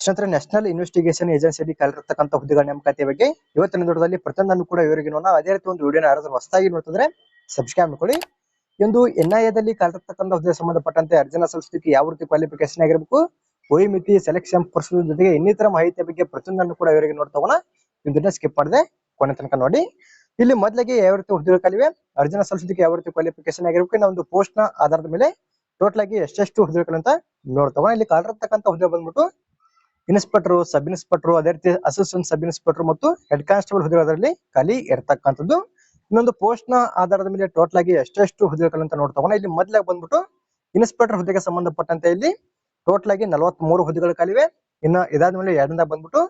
ಸ್ನೇಹಿತರೆ national investigation ಏಜೆನ್ಸಿಯಲ್ಲಿ ಕಲಿರತಕ್ಕಂತ ಹುದ್ದೆಗಳ ನೇಮಕಾತಿ ಬಗ್ಗೆ ಇವತ್ತಿನ ದೊಡ್ಡದಲ್ಲಿ ಪ್ರತಿಯೊಂದನ್ನು ಕೂಡ ಇವರಿಗೆ ನೋಡೋಣ ಅದೇ ರೀತಿ ಒಂದು ವಿಡಿಯೋನ ಯಾರಾದ್ರೂ ಹೊಸದಾಗಿ ನೋಡ್ತಿದ್ರೆ ಸಬ್ಸ್ಕ್ರೈಬ್ ಮಾಡ್ಕೊಳ್ಳಿ. ಒಂದು ಎನ್ ಐ ಎದಲ್ಲಿ ಕಲಿರತಕ್ಕಂಥ ಹುದ್ದೆ ಸಂಬಂಧಪಟ್ಟಂತೆ ಅರ್ಜಿನ ಸಲ್ಲಿಸಲಿಕ್ಕೆ ಯಾವ ರೀತಿ ಕ್ವಾಲಿಫಿಕೇಶನ್ ಆಗಿರಬೇಕು ವೈಮಿತಿ ಸೆಲೆಕ್ಷನ್ ಪರ್ಸನ್ ಜೊತೆಗೆ ಇನ್ನಿತರ ಮಾಹಿತಿಯ ಬಗ್ಗೆ ಪ್ರತಿಯೊಂದನ್ನು ಕೂಡ ಇವರಿಗೆ ನೋಡ್ತಾವಣ ಇದನ್ನ ಸ್ಕಿಪ್ ಮಾಡದೆ ಕೊನೆ ತನಕ ನೋಡಿ. ಇಲ್ಲಿ ಮೊದಲಿಗೆ ಯಾವ ರೀತಿ ಹುದ್ದೆಗಳು ಕಲಿವೆ, ಅರ್ಜಿನ ಸಲ್ಲಿಸಲಿಕ್ಕೆ ಯಾವ ರೀತಿ ಕ್ವಾಲಿಫಿಕೇಶನ್ ಆಗಿರ್ಬೇಕು ಇನ್ನ ಒಂದು ಪೋಸ್ಟ್ನ ಆಧಾರದ ಮೇಲೆ ಟೋಟಲ್ ಆಗಿ ಎಷ್ಟೆಷ್ಟು ಹುದ್ದೆಗಳಂತ ನೋಡ್ತಾವ ಇಲ್ಲಿ ಕಲಿರ್ತಕ್ಕಂಥ ಹುದ್ದೆ ಬಂದ್ಬಿಟ್ಟು ಇನ್ಸ್ಪೆಕ್ಟರ್, ಸಬ್ ಇನ್ಸ್ಪೆಕ್ಟರ್, ಅದೇ ರೀತಿ ಅಸಿಸ್ಟೆಂಟ್ ಸಬ್ ಇನ್ಸ್ಪೆಕ್ಟರ್ ಮತ್ತು ಹೆಡ್ ಕಾನ್ಸ್ಟೇಬಲ್ ಹುದ್ದೆಗಳಲ್ಲಿ ಖಾಲಿ ಇರ್ತಕ್ಕಂಥದ್ದು. ಇನ್ನೊಂದು ಪೋಸ್ಟ್ನ ಆಧಾರದ ಮೇಲೆ ಟೋಟಲ್ ಆಗಿ ಎಷ್ಟೆಷ್ಟು ಹುದ್ದೆಗಳಂತ ನೋಡ್ತಾವೆ ಇಲ್ಲಿ ಮೊದ್ಲಾಗಿ ಬಂದ್ಬಿಟ್ಟು ಇನ್ಸ್ಪೆಕ್ಟರ್ ಹುದ್ದೆಗೆ ಸಂಬಂಧಪಟ್ಟಂತೆ ಇಲ್ಲಿ ಟೋಟಲ್ ಆಗಿ ನಲವತ್ತ್ ಮೂರು ಹುದ್ದೆಗಳು ಖಾಲಿವೆ ಇನ್ನು ಇದಾದ್ಮೇಲೆ ಎರಡರಿಂದ ಬಂದ್ಬಿಟ್ಟು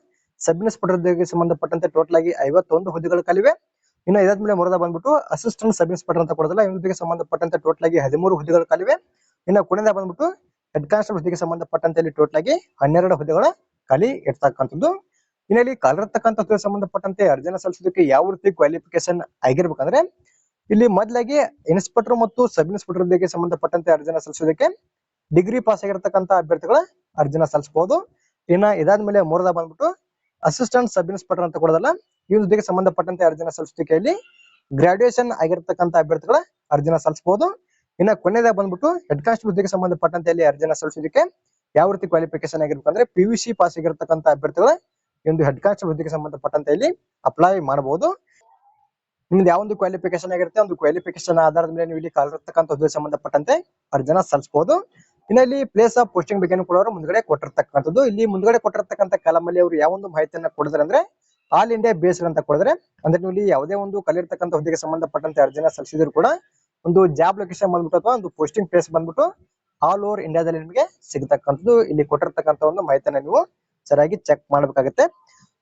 ಸಬ್ ಇನ್ಸ್ಪೆಕ್ಟರ್ ಹುದ್ದೆಗೆ ಸಂಬಂಧಪಟ್ಟಂತೆ ಟೋಟಲ್ ಆಗಿ ಐವತ್ತೊಂದು ಹುದ್ದೆಗಳು ಖಾಲಿವೆ ಇನ್ನು ಇದಾದ್ಮೇಲೆ ಮೂರದ ಬಂದ್ಬಿಟ್ಟು ಅಸಿಸ್ಟೆಂಟ್ ಸಬ್ ಇನ್ಸ್ಪೆಕ್ಟರ್ ಅಂತ ಕೊಡೋದಿಲ್ಲ ಹುದ್ದೆಗೆ ಸಂಬಂಧಪಟ್ಟಂತೆ ಟೋಟಲ್ ಆಗಿ ಹದಿಮೂರು ಹುದ್ದೆಗಳು ಖಾಲಿವೆ ಇನ್ನು ಕೊನೆಯಿಂದ ಬಂದ್ಬಿಟ್ಟು ಹೆಡ್ ಕಾನ್ಸ್ಟೇಬಲ್ ಹುದ್ದೆಗೆ ಸಂಬಂಧಪಟ್ಟಂತೆ ಇಲ್ಲಿ ಟೋಟಲ್ ಆಗಿ ಹನ್ನೆರಡು ಹುದ್ದೆಗಳ ಖಾಲಿ ಇರ್ತಕ್ಕಂಥದ್ದು. ಇನ್ನಲ್ಲಿ ಇಲ್ಲಿ ಕಾಲಿರ್ತಕ್ಕಂಥ ಹುದ್ದೆಗೆ ಸಂಬಂಧಪಟ್ಟಂತೆ ಅರ್ಜಿನ ಸಲ್ಲಿಸೋದಕ್ಕೆ ಯಾವ ರೀತಿ ಕ್ವಾಲಿಫಿಕೇಶನ್ ಆಗಿರ್ಬೇಕಂದ್ರೆ, ಇಲ್ಲಿ ಮೊದಲಾಗಿ ಇನ್ಸ್ಪೆಕ್ಟರ್ ಮತ್ತು ಸಬ್ ಇನ್ಸ್ಪೆಕ್ಟರ್ ಹುದ್ದೆಗೆ ಸಂಬಂಧಪಟ್ಟಂತೆ ಅರ್ಜಿನ ಸಲ್ಲಿಸೋದಕ್ಕೆ ಡಿಗ್ರಿ ಪಾಸ್ ಆಗಿರ್ತಕ್ಕಂಥ ಅಭ್ಯರ್ಥಿಗಳ ಅರ್ಜಿನ ಸಲ್ಲಿಸಬಹುದು. ಇನ್ನ ಇದಾದ್ಮೇಲೆ ಮೂರದ ಬಂದ್ಬಿಟ್ಟು ಅಸಿಸ್ಟೆಂಟ್ ಸಬ್ ಇನ್ಸ್ಪೆಕ್ಟರ್ ಅಂತ ಕೊಡೋದಲ್ಲ ಈ ಸಂಬಂಧಪಟ್ಟಂತೆ ಅರ್ಜಿನ ಸಲ್ಲಿಸೋದಕ್ಕೆ ಇಲ್ಲಿ ಗ್ರಾಡ್ಯುಯೇಷನ್ ಆಗಿರ್ತಕ್ಕಂಥ ಅಭ್ಯರ್ಥಿಗಳ ಅರ್ಜಿನ ಸಲ್ಲಿಸಬಹುದು. ಇನ್ನ ಕೊನೆಯದಾಗ ಬಂದ್ಬಿಟ್ಟು ಹೆಡ್ ಕಾನ್ಸ್ಟೇಬಲ್ ಹುದ್ದೆಗೆ ಸಂಬಂಧಪಟ್ಟಂತೆ ಇಲ್ಲಿ ಅರ್ಜಿನ ಸಲ್ಲಿಸೋದಕ್ಕೆ ಯಾವ ರೀತಿ ಕ್ವಾಲಿಫಿಕೇಶನ್ ಆಗಿರ್ಬೇಕಂದ್ರೆ ಪಿ ಯು ಸಿ ಪಾಸ್ ಆಗಿರತಕ್ಕಂತ ಅಭ್ಯರ್ಥಿಗಳ ಒಂದು ಹೆಡ್ ಕಾನ್ಸ್ಟೇಬಲ್ ಹುದ್ದೆಗೆ ಸಂಬಂಧಪಟ್ಟಂತೆ ಇಲ್ಲಿ ಅಪ್ಲೈ ಮಾಡಬಹುದು. ನಿಮ್ದು ಯಾವ ಒಂದು ಕ್ವಾಲಿಫಿಕೇಶನ್ ಆಗಿರುತ್ತೆ ಒಂದು ಕ್ವಾಲಿಫಿಕೇಶನ್ ಆಧಾರದ ಮೇಲೆ ನೀವು ಇಲ್ಲಿ ಕಾಲಿರ್ತಕ್ಕಂಥ ಹುದ್ದೆ ಸಂಬಂಧಪಟ್ಟಂತೆ ಅರ್ಜಿನ ಸಲ್ಲಿಸಬಹುದು. ಇನ್ನ ಇಲ್ಲಿ ಪ್ಲೇಸ್ ಆಫ್ ಪೋಸ್ಟಿಂಗ್ ಬಗ್ಗೆ ಕೂಡ ಅವರು ಮುಂದ್ಗಡೆ ಕೊಟ್ಟಿರ್ತಕ್ಕಂಥದ್ದು. ಇಲ್ಲಿ ಮುಂದ್ಗಡೆ ಕೊಟ್ಟಿರ್ತಕ್ಕಂಥ ಕಾಲಮಲ್ಲಿ ಅವರು ಯಾವ ಒಂದು ಮಾಹಿತಿಯನ್ನ ಕೊಡಿದ್ರೆ ಅಂದ್ರೆ ಆಲ್ ಇಂಡಿಯಾ ಬೇಸ್ಡ್ ಅಂತ ಕೊಡಿದ್ರೆ, ಅಂದ್ರೆ ನೀವು ಇಲ್ಲಿ ಯಾವುದೇ ಒಂದು ಕಲಿರ್ತಕ್ಕಂಥ ಹುದ್ದೆಗೆ ಸಂಬಂಧಪಟ್ಟಂತೆ ಅರ್ಜಿನ ಸಲ್ಲಿಸಿದ್ರು ಕೂಡ ಒಂದು ಜಾಬ್ ಲೊಕೇಶನ್ ಬಂದ್ಬಿಟ್ಟು ಅಥವಾ ಒಂದು ಪೋಸ್ಟಿಂಗ್ ಪ್ಲೇಸ್ ಬಂದ್ಬಿಟ್ಟು ಆಲ್ ಓವರ್ ಇಂಡಿಯಾದಲ್ಲಿ ನಿಮಗೆ ಸಿಗತಕ್ಕಂಥದ್ದು, ಇಲ್ಲಿ ಕೊಟ್ಟಿರ್ತಕ್ಕಂಥ ಒಂದು ಮಾಹಿತಿಯನ್ನ ನೀವು ಸರಿಯಾಗಿ ಚೆಕ್ ಮಾಡ್ಬೇಕಾಗುತ್ತೆ.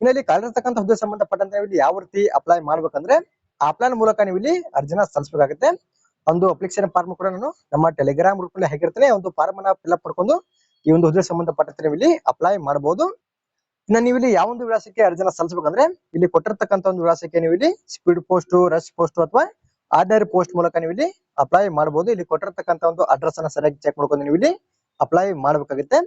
ಇನ್ನು ಇಲ್ಲಿ ಕಾಲಿರ್ತಕ್ಕಂಥ ಹುದ್ದೆ ಸಂಬಂಧಪಟ್ಟಂತೆ ಇಲ್ಲಿ ಯಾವ ರೀತಿ ಅಪ್ಲೈ ಮಾಡ್ಬೇಕಂದ್ರೆ ಪ್ಲಾನ್ ಮೂಲಕ ನೀವು ಇಲ್ಲಿ ಅರ್ಜಿನ ಸಲ್ಲಿಸಬೇಕಾಗುತ್ತೆ. ಒಂದು ಅಪ್ಲಿಕೇಶನ್ ಫಾರ್ಮ್ ಕೂಡ ನಾನು ನಮ್ಮ ಟೆಲಿಗ್ರಾಮ್ ಗ್ರೂಪ್ನಲ್ಲಿ ಹೇಗಿರ್ತೇನೆ ಒಂದು ಫಾರ್ಮ್ ಅನ್ನ ಫಿಲ್ಅಪ್ ಮಾಡ್ಕೊಂಡು ಈ ಒಂದು ಹುದ್ದೆ ಸಂಬಂಧಪಟ್ಟಂತೆ ನೀವು ಇಲ್ಲಿ ಅಪ್ಲೈ ಮಾಡಬಹುದು ಇನ್ನು ನೀವು ಇಲ್ಲಿ ಯಾವ ಒಂದು ವಿಳಾಸಕ್ಕೆ ಅರ್ಜಿನ ಸಲ್ಲಿಸಬೇಕಂದ್ರೆ, ಇಲ್ಲಿ ಕೊಟ್ಟಿರ್ತಕ್ಕಂಥ ಒಂದು ವಿಳಾಸಕ್ಕೆ ನೀವು ಇಲ್ಲಿ ಸ್ಪೀಡ್ ಪೋಸ್ಟ್ ರಶ್ ಪೋಸ್ಟ್ ಅಥವಾ ಆರ್ಡಿನರಿ ಪೋಸ್ಟ್ ಮೂಲಕ ನೀವು ಇಲ್ಲಿ ಅಪ್ಲೈ ಮಾಡಬಹುದು ಇಲ್ಲಿ ಕೊಟ್ಟಿರತಕ್ಕಂತ ಒಂದು ಅಡ್ರೆಸ್ ಅನ್ನ ಸರಿಯಾಗಿ ಚೆಕ್ ಮಾಡ್ಕೊಂಡು ನೀವು ಇಲ್ಲಿ ಅಪ್ಲೈ ಮಾಡಬೇಕಾಗುತ್ತೆ.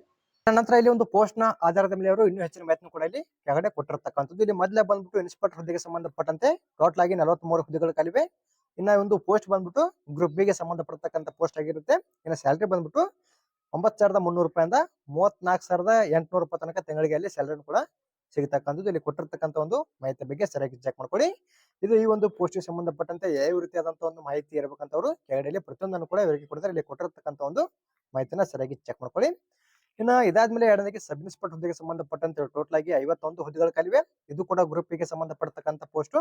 ನಂತರ ಇಲ್ಲಿ ಒಂದು ಪೋಸ್ಟ್ನ ಆಧಾರದ ಮೇಲೆ ಅವರು ಇನ್ನೂ ಹೆಚ್ಚಿನ ಮಾಹಿತಿ ಕೂಡ ಇಲ್ಲಿ ಕೆಳಗಡೆ ಕೊಟ್ಟಿರ್ತಕ್ಕಂಥದ್ದು. ಇಲ್ಲಿ ಮೊದಲೇ ಬಂದ್ಬಿಟ್ಟು ಇನ್ಸ್ಪೆಕ್ಟರ್ ಹುದ್ದೆಗೆ ಸಂಬಂಧಪಟ್ಟಂತೆ ಟೋಟಲ್ ಆಗಿ ನಲವತ್ಮೂರು ಹುದ್ದೆಗಳು ಕಲಿವೆ ಇನ್ನ ಒಂದು ಪೋಸ್ಟ್ ಬಂದ್ಬಿಟ್ಟು ಗ್ರೂಪ್ ಬಿ ಗೆ ಸಂಬಂಧಪಡತಕ್ಕಂತ ಪೋಸ್ಟ್ ಆಗಿರುತ್ತೆ. ಇನ್ನು ಸ್ಯಾಲರಿ ಬಂದ್ಬಿಟ್ಟು ಒಂಬತ್ತು ಸಾವಿರದ ಮುನ್ನೂರು ರೂಪಾಯಿಂದ ಮೂವತ್ನಾಲ್ಕು ಸಾವಿರದ ಎಂಟುನೂರು ರೂಪಾಯಿ ತನಕ ತಿಂಗಳಿಗೆ ಅಲ್ಲಿ ಸ್ಯಾಲರಿ ಕೂಡ ಸಿಗತಕ್ಕಂಥದ್ದು, ಇಲ್ಲಿ ಕೊಟ್ಟಿರ್ತಕ್ಕಂಥ ಒಂದು ಮಾಹಿತಿ ಬಗ್ಗೆ ಸರಿಯಾಗಿ ಚೆಕ್ ಮಾಡ್ಕೊಳ್ಳಿ. ಇದು ಈ ಒಂದು ಪೋಸ್ಟ್ಗೆ ಸಂಬಂಧಪಟ್ಟಂತೆ ಯಾವ ರೀತಿಯಾದಂತಹ ಒಂದು ಮಾಹಿತಿ ಇರಬೇಕಂತ ಅವರು ಕೆಳಗಡೆ ಪ್ರತಿಯೊಂದನ್ನು ಕೂಡ ಇವರಿಗೆ ಕೊಡ್ತಾರೆ. ಇಲ್ಲಿ ಕೊಟ್ಟಿರ್ತಕ್ಕಂಥ ಒಂದು ಮಾಹಿತಿನ ಸರಿಯಾಗಿ ಚೆಕ್ ಮಾಡ್ಕೊಳ್ಳಿ. ಇನ್ನ ಇದಾದ್ಮೇಲೆ ಎರಡನೇಗೆ ಸಬ್ ಇನ್ಸ್ಪೆಕ್ಟರ್ ಹುದ್ದೆಗೆ ಸಂಬಂಧಪಟ್ಟಂತೆ ಟೋಟಲ್ ಆಗಿ ಐವತ್ತೊಂದು ಹುದ್ದೆಗಳು ಕಲಿವೆ ಇದು ಕೂಡ ಗ್ರೂಪ್ಗೆ ಸಂಬಂಧಪಟ್ಟತಕ್ಕಂಥ ಪೋಸ್ಟ್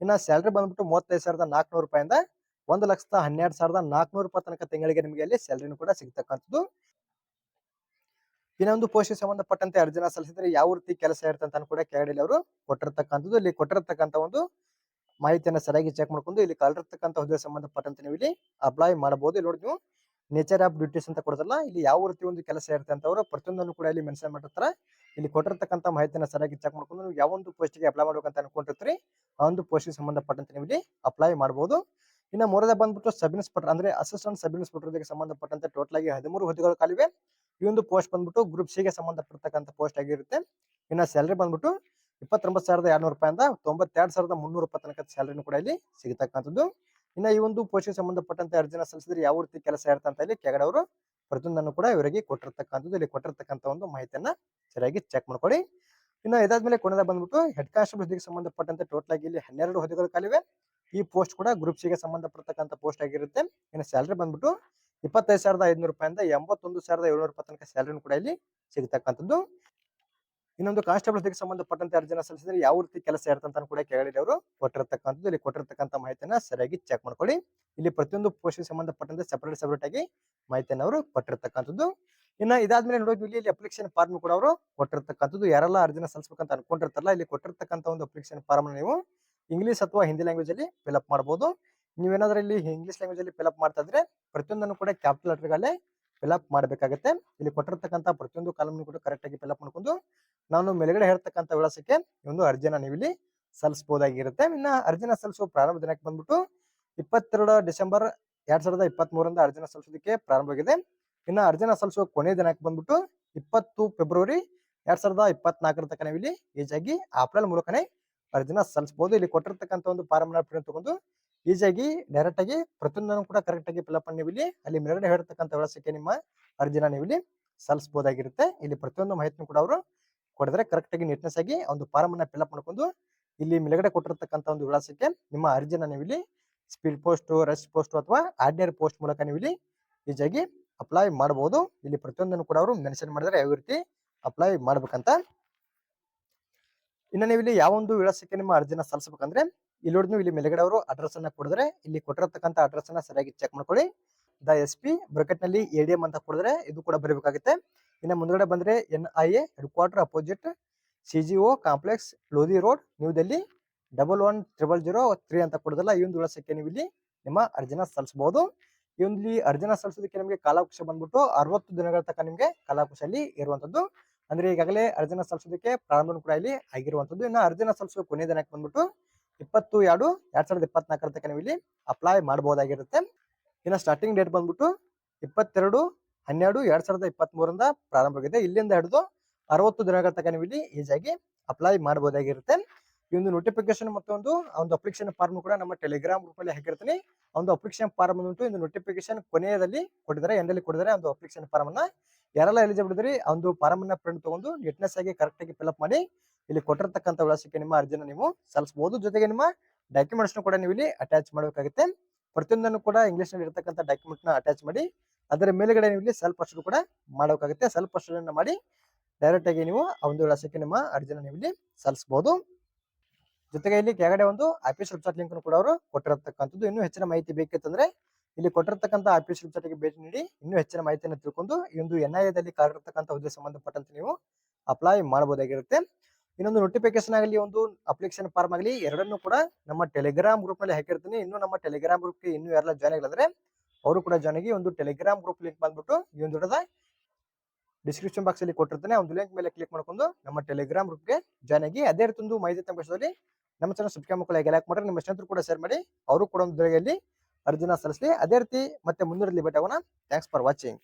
ಇನ್ನ ಸ್ಯಾಲರಿ ಬಂದ್ಬಿಟ್ಟು ಮೂವತ್ತೈದು ಸಾವಿರದ ನಾಲ್ಕುನೂರು ರೂಪಾಯಿಂದ ಒಂದು ಲಕ್ಷದ ಹನ್ನೆರಡು ಸಾವಿರದ ನಾಲ್ಕುನೂರು ರೂಪಾಯಿ ತನಕ ತಿಂಗಳಿಗೆ ನಿಮಗೆ ಅಲ್ಲಿ ಸ್ಯಾಲರಿನೂ ಕೂಡ ಸಿಗ್ತಕ್ಕಂಥದ್ದು. ಇನ್ನೊಂದು ಪೋಸ್ಟ್ಗೆ ಸಂಬಂಧಪಟ್ಟಂತೆ ಅರ್ಜಿನ ಸಲ್ಲಿಸಿದ್ರೆ ಯಾವ ರೀತಿ ಕೆಲಸ ಇರುತ್ತೆ ಕೂಡ ಕೆಳಗಡೆ ಅವರು ಕೊಟ್ಟಿರ್ತಕ್ಕಂಥದ್ದು. ಇಲ್ಲಿ ಕೊಟ್ಟಿರ್ತಕ್ಕಂಥ ಒಂದು ಮಾಹಿತಿಯನ್ನು ಸರಿಯಾಗಿ ಚೆಕ್ ಮಾಡ್ಕೊಂಡು ಇಲ್ಲಿ ಕಲಿರ್ತಕ್ಕಂಥ ಹುದ್ದೆ ಸಂಬಂಧಪಟ್ಟಂತೆ ನೀವು ಇಲ್ಲಿ ಅಪ್ಲೈ ಮಾಡಬಹುದು. ಇಲ್ಲಿ ನೋಡಿ ನೀವು ನೇಚರ್ ಆಫ್ ಡ್ಯೂಟೀಸ್ ಅಂತ ಕೊಡೋದಲ್ಲ, ಇಲ್ಲಿ ಯಾವ ರೀತಿ ಒಂದು ಕೆಲಸ ಇರುತ್ತೆ ಅಂತ ಅವರು ಪ್ರತಿಯೊಂದನ್ನು ಕೂಡ ಇಲ್ಲಿ ಮೆನ್ಷನ್ ಮಾಡಿರ್ತಾರೆ. ಇಲ್ಲಿ ಕೊಟ್ಟಿರ್ತಕ್ಕಂಥ ಮಾಹಿತಿಯನ್ನು ಸರಿಯಾಗಿ ಚೆಕ್ ಮಾಡ್ಕೊಂಡು ನೀವು ಯಾವ ಒಂದು ಪೋಸ್ಟ್ಗೆ ಅಪ್ಲೈ ಮಾಡಬೇಕಂತ ಅನ್ಕೊಂಡಿರ್ತೀರಿ, ಆ ಒಂದು ಪೋಸ್ಟ್ಗೆ ಸಂಬಂಧಪಟ್ಟಂತೆ ನೀವು ಇಲ್ಲಿ ಅಪ್ಲೈ ಮಾಡಬಹುದು. ಇನ್ನು ಮೂರನೇ ಬಂದ್ಬಿಟ್ಟು ಸಬ್ ಇನ್ಸ್ಪೆಕ್ಟರ್ ಅಂದ್ರೆ ಅಸಿಸ್ಟೆಂಟ್ ಸಬ್ ಇನ್ಸ್ಪೆಕ್ಟರ್ಗೆ ಸಂಬಂಧಪಟ್ಟಂತೆ ಟೋಟಲ್ ಆಗಿ ಹದಿಮೂರು ಹುದ್ದೆಗಳು ಖಾಲಿವೆ. ಈ ಒಂದು ಪೋಸ್ಟ್ ಬಂದ್ಬಿಟ್ಟು ಗ್ರೂಪ್ ಸಿ ಗೆ ಸಂಬಂಧಪಟ್ಟಂತ ಪೋಸ್ಟ್ ಆಗಿರುತ್ತೆ. ಇನ್ನ ಸ್ಯಾಲರಿ ಬಂದ್ಬಿಟ್ಟು ಇಪ್ಪತ್ತೊಂಬತ್ತು ಸಾವಿರದ ಎರಡ್ನೂರು ರೂಪಾಯಿಂದ ತೊಂಬತ್ತೆರಡು ಸಾವಿರದ ಮುನ್ನೂರು ರೂಪಾಯಿ ತನಕ ಸ್ಯಾಲರಿನೂ ಕೂಡ ಇಲ್ಲಿ ಸಿಗತಕ್ಕಂಥದ್ದು. ಇನ್ನ ಈ ಒಂದು ಪೋಸ್ಟ್ಗೆ ಸಂಬಂಧಪಟ್ಟಂತೆ ಅರ್ಜಿನ ಸಲ್ಲಿಸಿದ್ರೆ ಯಾವ ರೀತಿ ಕೆಲಸ ಇರುತ್ತೆ ಅಂತ ಇಲ್ಲಿ ಕೆಳಗಡೆ ಅವರು ಪ್ರತಿಯೊಂದನ್ನು ಕೂಡ ಇವರಿಗೆ ಕೊಟ್ಟಿರ್ತಕ್ಕಂಥದ್ದು. ಇಲ್ಲಿ ಕೊಟ್ಟಿರ್ತಕ್ಕಂಥ ಒಂದು ಮಾಹಿತಿಯನ್ನ ಸರಿಯಾಗಿ ಚೆಕ್ ಮಾಡ್ಕೊಳ್ಳಿ. ಇನ್ನು ಇದಾದ್ಮೇಲೆ ಕೊನೆದ ಬಂದ್ಬಿಟ್ಟು ಹೆಡ್ ಕಾನ್ಸ್ಟೇಬಲ್ ಹುದ್ದೆಗೆ ಸಂಬಂಧಪಟ್ಟಂತೆ ಟೋಟಲ್ ಆಗಿ ಇಲ್ಲಿ ಹನ್ನೆರಡು ಹುದ್ದೆಗಳು ಕಾಲಿವೆ ಈ ಪೋಸ್ಟ್ ಕೂಡ ಗ್ರೂಪ್ಗೆ ಸಂಬಂಧಪಟ್ಟಂತ ಪೋಸ್ಟ್ ಆಗಿರುತ್ತೆ. ಇನ್ನು ಸ್ಯಾಲರಿ ಬಂದ್ಬಿಟ್ಟು ಇಪ್ಪತ್ತೈದು ಸಾವಿರದ ಐದುನೂರು ರೂಪಾಯಿಂದ ಎಂಬತ್ತೊಂದು ಸಾವಿರದ ಏಳ್ನೂರು ರೂಪಾಯಿ ತನಕ ಸ್ಯಾಲರಿನೂ ಕೂಡ ಇಲ್ಲಿ ಸಿಗತಕ್ಕಂಥದ್ದು. ಇನ್ನೊಂದು ಕಾನ್ಸ್ಟೇಬಲ್ ಹುದ್ದೆಗೆ ಸಂಬಂಧಪಟ್ಟಂತೆ ಅರ್ಜಿನ ಸಲ್ಲಿಸಿದ್ರೆ ಯಾವ ರೀತಿ ಕೆಲಸ ಇರ್ತಂತ ಕೂಡ ಕೆಳಗಡೆ ಅವರು. ಕೊಟ್ಟಿರ್ತಕ್ಕಂಥದ್ದು, ಇಲ್ಲಿ ಕೊಟ್ಟಿರ್ತಕ್ಕಂಥ ಮಾಹಿತಿಯನ್ನ ಸರಿಯಾಗಿ ಚೆಕ್ ಮಾಡ್ಕೊಳ್ಳಿ. ಇಲ್ಲಿ ಪ್ರತಿಯೊಂದು ಪೋಸ್ಟ್ಗೆ ಸಂಬಂಧಪಟ್ಟಂತೆ ಸಪರೇಟ್ ಸಪರೇಟ್ ಆಗಿ ಮಾಹಿತಿಯನ್ನು ಅವರು ಕೊಟ್ಟಿರ್ತಕ್ಕಂಥದ್ದು. ಇನ್ನ ಇದಾದ್ಮೇಲೆ ನೋಡೋದು ಇಲ್ಲಿ ಅಪ್ಲಿಕೇಶನ್ ಫಾರ್ಮ್ ಕೂಡ ಅವರು ಕೊಟ್ಟಿರ್ತಕ್ಕಂಥದ್ದು. ಯಾರೆಲ್ಲ ಅರ್ಜಿನ ಸಲ್ಲಿಸಬೇಕಂತ ಅನ್ಕೊಂಡಿರ್ತಾರಲ್ಲ, ಇಲ್ಲಿ ಕೊಟ್ಟಿರ್ತಕ್ಕಂಥ ಒಂದು ಅಪ್ಲಿಕೇಶನ್ ಫಾರ್ಮ್ ನೀವು ಇಂಗ್ಲಿಷ್ ಅಥವಾ ಹಿಂದಿ ಲ್ಯಾಂಗ್ವೇಜ್ ಅಲ್ಲಿ ಫಿಲ್ಅಪ್ ಮಾಡಬಹುದು ನೀವೇನಾದ್ರೂ ಇಲ್ಲಿ ಇಂಗ್ಲಿಷ್ ಲ್ಯಾಂಗ್ವೇಜ್ ಅಲ್ಲಿ ಫಿಲ್ಅಪ್ ಮಾಡ್ತಾ ಇದ್ರೆ ಪ್ರತಿಯೊಂದನ್ನು ಕೂಡ ಕ್ಯಾಪಿಟಲ್ ಲೆಟರ್ಗಳಲ್ಲೇ ಫಿಲಪ್ ಮಾಡಬೇಕಾಗುತ್ತೆ. ಇಲ್ಲಿ ಕೊಟ್ಟಿರ್ತಕ್ಕಂಥ ಪ್ರತಿಯೊಂದು ಕಾಲಮ್ ಕೂಡ ಕರೆಕ್ಟ್ ಆಗಿ ಫಿಲ್ಅಪ್ ಮಾಡ್ಕೊಂಡು ನಾನು ಮೇಲ್ಗಡೆ ಹೇಳ್ತಕ್ಕಂಥ ವಿಳಾಸಕ್ಕೆ ಒಂದು ಅರ್ಜಿನ ನೀವು ಇಲ್ಲಿ ಸಲ್ಲಿಸಬಹುದಾಗಿರುತ್ತೆ. ಇನ್ನ ಅರ್ಜಿನ ಸಲ್ಲಿಸುವ ಪ್ರಾರಂಭ ದಿನಕ್ಕೆ ಬಂದ್ಬಿಟ್ಟು ಇಪ್ಪತ್ತೆರಡು ಡಿಸೆಂಬರ್ ಎರಡ್ ಸಾವಿರದ ಇಪ್ಪತ್ತ್ ಮೂರರಿಂದ ಅರ್ಜಿನ ಸಲ್ಲಿಸೋದಕ್ಕೆ ಪ್ರಾರಂಭವಾಗಿದೆ. ಇನ್ನ ಅರ್ಜಿನ ಸಲ್ಲಿಸುವ ಕೊನೆಯ ದಿನಾಂಕ ಬಂದ್ಬಿಟ್ಟು ಇಪ್ಪತ್ತು ಫೆಬ್ರವರಿ ಎರಡ್ ಸಾವಿರದ ಇಪ್ಪತ್ನಾಲ್ಕರ ತನಕ ನೀವು ಇಲ್ಲಿ ಈಜಾಗಿ ಆಪ್ರಲ್ ಮೂಲಕನೇ ಅರ್ಜಿನ ಸಲ್ಲಿಸಬಹುದು. ಇಲ್ಲಿ ಕೊಟ್ಟಿರ್ತಕ್ಕಂಥ ಒಂದು ಫಾರ್ಮ್ನ ಪ್ರಿಂಟ್ ತಗೊಂಡು ಈಸಿಯಾಗಿ ಡೈರೆಕ್ಟ್ ಆಗಿ ಪ್ರತಿಯೊಂದನ್ನು ಕೂಡ ಕರೆಕ್ಟ್ ಆಗಿ ಫಿಲ್ಅಪ್ ಮಾಡಿ ನೀವು ಇಲ್ಲಿ ಅಲ್ಲಿ ಮೇಲ್ಗಡೆ ಹೇಳಿರ್ತಕ್ಕಂಥ ವಿಳಾಸಕ್ಕೆ ನಿಮ್ಮ ಅರ್ಜಿನ ನೀವು ಇಲ್ಲಿ ಸಲ್ಲಿಸಬಹುದಾಗಿರುತ್ತೆ. ಇಲ್ಲಿ ಪ್ರತಿಯೊಂದು ಮಾಹಿತಿನೂ ಕೂಡ ಅವರು ಕೊಡಿದ್ರೆ ಕರೆಕ್ಟ್ ಆಗಿ ನೀಟ್ನೆಸ್ ಆಗಿ ಒಂದು ಫಾರ್ಮ್ ಅನ್ನ ಫಿಲ್ಅಪ್ ಮಾಡ್ಕೊಂಡು ಇಲ್ಲಿ ಮೇಲ್ಗಡೆ ಕೊಟ್ಟಿರ್ತಕ್ಕಂಥ ಒಂದು ವಿಳಾಸಕ್ಕೆ ನಿಮ್ಮ ಅರ್ಜಿನ ನೀವು ಇಲ್ಲಿ ಸ್ಪೀಡ್ ಪೋಸ್ಟ್ ರಶ್ ಪೋಸ್ಟ್ ಅಥವಾ ಆರ್ಡಿನರಿ ಪೋಸ್ಟ್ ಮೂಲಕ ನೀವು ಇಲ್ಲಿ ಈಸಿಯಾಗಿ ಅಪ್ಲೈ ಮಾಡಬಹುದು. ಇಲ್ಲಿ ಪ್ರತಿಯೊಂದನ್ನು ಕೂಡ ಅವರು ಮೆನ್ಷನ್ ಮಾಡಿದ್ರೆ ಯಾವ ರೀತಿ ಅಪ್ಲೈ ಮಾಡ್ಬೇಕಂತ. ಇನ್ನು ನೀವು ಇಲ್ಲಿ ಯಾವ ಒಂದು ವಿಳಾಸಕ್ಕೆ ನಿಮ್ಮ ಅರ್ಜಿನ ಸಲ್ಲಿಸಬೇಕಂದ್ರೆ ಇಲ್ಲಿ ಇಲ್ಲಿ ಮೇಲ್ಗಡೆ ಅವರು ಅಡ್ರೆಸ್ ಅನ್ನ ಕೊಡಿದ್ರೆ, ಇಲ್ಲಿ ಕೊಟ್ಟಿರತಕ್ಕಂತ ಅಡ್ರೆಸ್ ಅನ್ನ ಸರಿಯಾಗಿ ಚೆಕ್ ಮಾಡ್ಕೊಳ್ಳಿ. ದ ಎಸ್ ಪಿ ಬ್ರಕೆಟ್ನಲ್ಲಿ ಎಂ ಅಂತ ಕೊಡಿದ್ರೆ ಇದು ಕೂಡ ಬರಬೇಕಾಗುತ್ತೆ. ಇನ್ನು ಮುಂದ್ಗಡೆ ಬಂದ್ರೆ N I A head quarter opposite C G O complex Lodhi road New Delhi double one triple zero three ಅಂತ ಕೊಡೋದಲ್ಲ, ಈ ಒಂದು ವಿಳಾಸಕ್ಕೆ ನೀವು ಇಲ್ಲಿ ನಿಮ್ಮ ಅರ್ಜಿನ ಸಲ್ಲಿಸಬಹುದು. ಈ ಒಂದು ಅರ್ಜಿನ ಸಲ್ಲಿಸೋದಕ್ಕೆ ನಿಮಗೆ ಕಾಲಾವಕಾಶ ಬಂದ್ಬಿಟ್ಟು ಅರವತ್ತು ದಿನಗಳ ತನಕ ನಿಮಗೆ ಕಾಲಾವಕಾಶ ಅಲ್ಲಿ ಇರುವಂತದ್ದು. ಅಂದ್ರೆ ಈಗಾಗಲೇ ಅರ್ಜಿನ ಸಲ್ಲಿಸೋದಕ್ಕೆ ಪ್ರಾರಂಭ ಕೂಡ ಇಲ್ಲಿ ಆಗಿರುವಂತದ್ದು. ಇನ್ನು ಅರ್ಜಿನ ಸಲ್ಲಿಸೋ ಕೊನೆ ದಿನಕ್ಕೆ ಬಂದ್ಬಿಟ್ಟು ಇಪ್ಪತ್ತು, ಎರಡು, ಎರಡ್ ಸಾವಿರದ ಇಪ್ಪತ್ನಾಲ್ಕರ ತನಕ ನೀವು ಇಲ್ಲಿ ಅಪ್ಲೈ ಮಾಡಬಹುದಾಗಿರುತ್ತೆ. ಇನ್ನು ಸ್ಟಾರ್ಟಿಂಗ್ ಡೇಟ್ ಬಂದ್ಬಿಟ್ಟು ಇಪ್ಪತ್ತೆರಡು, ಹನ್ನೆರಡು, ಎರಡ್ ಸಾವಿರದ ಇಪ್ಪತ್ತ್ ಪ್ರಾರಂಭವಾಗಿದೆ ಇಲ್ಲಿಂದ ಹಿಡಿದು ಅರವತ್ತು ದಿನಗಳ ತನಕ ನೀವು ಇಲ್ಲಿ ಈಸಿಯಾಗಿ ಅಪ್ಲೈ ಮಾಡಬಹುದಾಗಿರುತ್ತೆ. ಈ ಒಂದು ನೋಟಿಫಿಕೇಶನ್ ಮತ್ತೊಂದು ಒಂದು ಅಪ್ಲಿಕೇಶನ್ ಫಾರ್ಮ್ ಕೂಡ ನಮ್ಮ ಟೆಲಿಗ್ರಾಮ್ ಗ್ರೂಪ್ ಅಲ್ಲಿ ಹಾಕಿರ್ತೀನಿ. ಒಂದು ಅಪ್ಲಿಕೇಶನ್ ಫಾರ್ಮ್ ಬಂದ್ಬಿಟ್ಟು ಒಂದು ನೋಟಿಫಿಕೇಶನ್ ಕೊನೆಯಲ್ಲಿ ಕೊಟ್ಟಿದ್ದಾರೆ ಎಂಡಲ್ಲಿ ಕೊಟ್ಟಿದ್ದಾರೆ ಒಂದು ಅಪ್ಲಿಕೇಶನ್ ಫಾರ್ಮ್ ಅನ್ನ. ಯಾರೆಲ್ಲ ಎಲಿಜಿಬಲ್ ಇದ್ರಿ ಒಂದು ಫಾರ್ಮ್ ಅನ್ನ ಪ್ರಿಂಟ್ ತಗೊಂಡು ನೀಟ್ನೆಸ್ ಆಗಿ ಕರೆಕ್ಟ್ ಆಗಿ ಫಿಲ್ಅಪ್ ಮಾಡಿ ಇಲ್ಲಿ ಕೊಟ್ಟಿರ್ತಕ್ಕಂಥ ವಿಳಾಸಕ್ಕೆ ನಿಮ್ಮ ಅರ್ಜಿನ ನೀವು ಸಲ್ಲಿಸಬಹುದು. ಜೊತೆಗೆ ನಿಮ್ಮ ಡಾಕ್ಯುಮೆಂಟ್ಸ್ ಕೂಡ ನೀವು ಇಲ್ಲಿ ಅಟ್ಯಾಚ್ ಮಾಡಬೇಕಾಗುತ್ತೆ. ಪ್ರತಿಯೊಂದನ್ನು ಕೂಡ ಇಂಗ್ಲಿಷ್ನಲ್ಲಿ ಇರತಕ್ಕಂಥ ಡಾಕ್ಯುಮೆಂಟ್ನ ಅಟ್ಯಾಚ್ ಮಾಡಿ, ಅದರ ಮೇಲ್ಗಡೆ ನೀವು ಇಲ್ಲಿ ಸೆಲ್ಫ್ ಅಷ್ಟು ಕೂಡ ಮಾಡಬೇಕಾಗುತ್ತೆ. ಸೆಲ್ಫ್ ಅಷ್ಟು ಮಾಡಿ ಡೈರೆಕ್ಟ್ ಆಗಿ ನೀವು ಆ ಒಂದು ವಿಳಾಸಕ್ಕೆ ನಿಮ್ಮ ಅರ್ಜಿನ ನೀವು ಇಲ್ಲಿ ಸಲ್ಲಿಸಬಹುದು. ಜೊತೆಗೆ ಇಲ್ಲಿ ಕೆಳಗಡೆ ಒಂದು ಆಫೀಸ್ ವೆಬ್ಸೈಟ್ ಲಿಂಕ್ ಕೂಡ ಅವರು ಕೊಟ್ಟಿರತಕ್ಕಂಥದ್ದು. ಇನ್ನೂ ಹೆಚ್ಚಿನ ಮಾಹಿತಿ ಬೇಕಿತ್ತಂದ್ರೆ ಇಲ್ಲಿ ಕೊಟ್ಟಿರತಕ್ಕಂಥ ಆಫೀಸ್ ವೆಬ್ಸೈಟ್ಗೆ ಭೇಟಿ ನೀಡಿ, ಇನ್ನೂ ಹೆಚ್ಚಿನ ಮಾಹಿತಿಯನ್ನು ತಿಳ್ಕೊಂಡು ಈ ಒಂದು ಎನ್ ಐ ದಲ್ಲಿ ಕಾರ್ಯರತಕ್ಕಂಥ ಹುದ್ದೆ ಸಂಬಂಧಪಟ್ಟಂತೆ ನೀವು ಅಪ್ಲೈ ಮಾಡಬಹುದಾಗಿರುತ್ತೆ. ಇನ್ನೊಂದು ನೋಟಿಫಿಕೇಶನ್ ಆಗಲಿ, ಒಂದು ಅಪ್ಲಿಕೇಶನ್ ಫಾರ್ಮ್ ಆಗಲಿ, ಎರಡನ್ನೂ ಕೂಡ ನಮ್ಮ ಟೆಲಿಗ್ರಾಮ್ ಗ್ರೂಪ್ನಲ್ಲಿ ಹಾಕಿರ್ತೀನಿ. ಇನ್ನು ನಮ್ಮ ಟೆಲಿಗ್ರಾಮ್ ಗ್ರೂಪ್ಗೆ ಇನ್ನೂ ಯಾರೆಲ್ಲ ಜಾಯ್ನ್ ಅಂದ್ರೆ ಅವರು ಕೂಡ ಜಾಯ್ನ್ ಆಗಿ ಒಂದು ಟೆಲಿಗ್ರಾಮ್ ಗ್ರೂಪ್ ಲಿಂಕ್ ಬಂದ್ಬಿಟ್ಟು ಈ ಒಂದು ದೊಡ್ಡದ ಡಿಸ್ಕ್ರಿಪ್ಷನ್ ಬಾಕ್ಸ್ ಅಲ್ಲಿ ಕೊಟ್ಟಿರ್ತಾನೆ. ಒಂದು ಲಿಂಕ್ ಮೇಲೆ ಕ್ಲಿಕ್ ಮಾಡ್ಕೊಂಡು ನಮ್ಮ ಟೆಲಿಗ್ರಾಮ್ ಗ್ರೂಪ್ಗೆ ಜಾಯ್ನ್ ಆಗಿ ಅದೇ ರೀತಿ ಒಂದು ಮಾಹಿತಿ ತಮ್ಮ ನಮ್ಮ ಚಾನಲ್ ಸಬ್ಸ್ಕ್ರೈಬ್ ಮಕ್ಕಳು ಲೈಕ್ ಮಾಡ್ರಿ ನಿಮ್ಮ ಸ್ನೇಹಿತರು ಕೂಡ ಶೇರ್ ಮಾಡಿ, ಅವರು ಕೂಡ ಒಂದು ಅರ್ಜಿನ ಸಲ್ಲಿಸಲಿ. ಅದೇ ರೀತಿ ಮತ್ತೆ ಮುಂದಿರಲಿ ಭೇಟಿ ಥ್ಯಾಂಕ್ಸ್ ಫಾರ್ ವಾಚಿಂಗ್